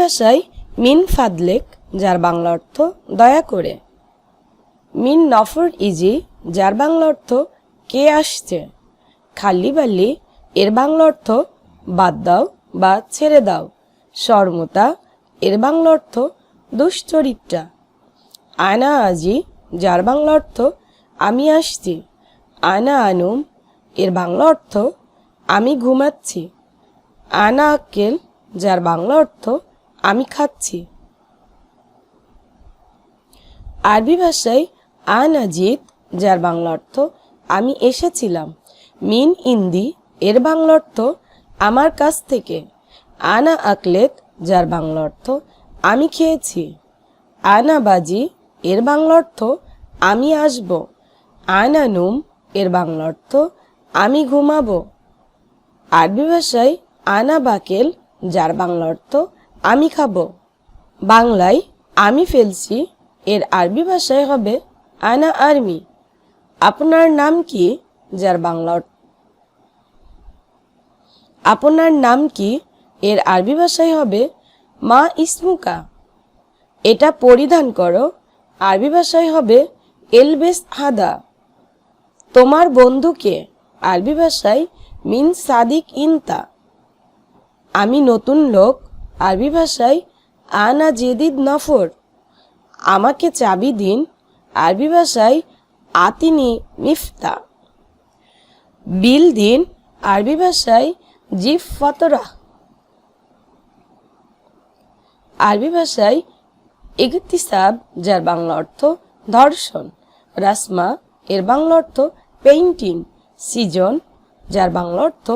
ভাষায় মিন ফাদলেক, যার বাংলা অর্থ দয়া করে। মিন নফর ইজি, যার বাংলা অর্থ কে আসছে। খালি বালি, এর বাংলা অর্থ বাদ দাও বা ছেড়ে দাও। সরমতা এর বাংলা অর্থ দুশ্চরিত্রা। আয়না আজি, যার বাংলা অর্থ আমি আসছি। আয়না আনুম, এর বাংলা অর্থ আমি ঘুমাচ্ছি। আনা আক্কেল, যার বাংলা অর্থ আমি খাচ্ছি। আরবি ভাষায় আন আজিদ যার বাংলা অর্থ আমি এসেছিলাম। মিন ইন্দি, এর বাংলা অর্থ আমার কাছ থেকে। আনা আকলেত যার বাংলা অর্থ আমি খেয়েছি। আনা বাজি, এর বাংলা অর্থ আমি আসব। আনা নুম, এর বাংলা অর্থ আমি ঘুমাবো। আরবি ভাষায় আনা বাকেল, যার বাংলা অর্থ আমি খাব। বাংলায় আমি ফেলছি, এর আরবি ভাষায় হবে আনা আর্মি আপনার নাম কি? যার বাংলা আপনার নাম কি? এর আরবি ভাষায় হবে মা ইসমুকা। এটা পরিধান করো। আরবি ভাষায় হবে এলবেস হাদা। তোমার বন্ধুকে আরবি ভাষায় মিন সাদিক ইনতা। আমি নতুন লোক আরবি ভাষায় আনা জেদিদ নফর। আমাকে চাবি দিন। আরবি ভাষায় আতিনি মিফতা। বিল দিন। আরবি ভাষায় জিফ ফতরা। আরবি ভাষায় ইগতিসাব যার বাংলা অর্থ ধর্ষণ। রাসমা, এর বাংলা অর্থ পেইন্টিং সিজন, যার বাংলা অর্থ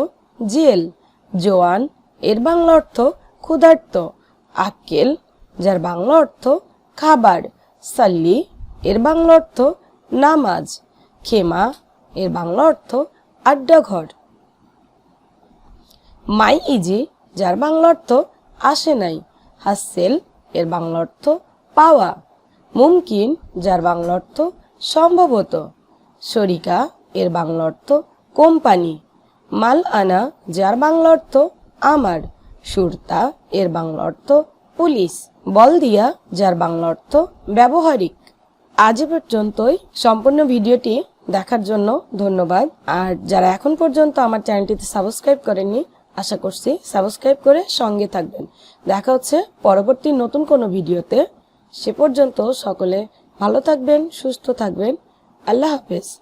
জেল। জোয়ান, এর বাংলা অর্থ ক্ষুধার্ত। আক্কেল, যার বাংলা অর্থ খাবার। সাল্লি, এর বাংলা অর্থ নামাজ। খেমা, এর বাংলা অর্থ আড্ডাঘর। মাই ইজি, যার বাংলা অর্থ আসে নাই। হাসেল এর বাংলা অর্থ পাওয়া। মুমকিন, যার বাংলা অর্থ সম্ভবত। শরিকা, এর বাংলা অর্থ কোম্পানি। মাল আনা, যার বাংলা অর্থ আমার। সুরতা, এর বাংলা অর্থ পুলিশ। বল দিয়া, যার বাংলা অর্থ ব্যবহারিক। আজ পর্যন্তই। সম্পূর্ণ ভিডিওটি দেখার জন্য ধন্যবাদ। আর যারা এখন পর্যন্ত আমার চ্যানেলটিতে সাবস্ক্রাইব করেননি, আশা করছি সাবস্ক্রাইব করে সঙ্গে থাকবেন। দেখা হচ্ছে পরবর্তী নতুন কোনো ভিডিওতে। সে পর্যন্ত সকলে ভালো থাকবেন, সুস্থ থাকবেন। আল্লাহ হাফেজ।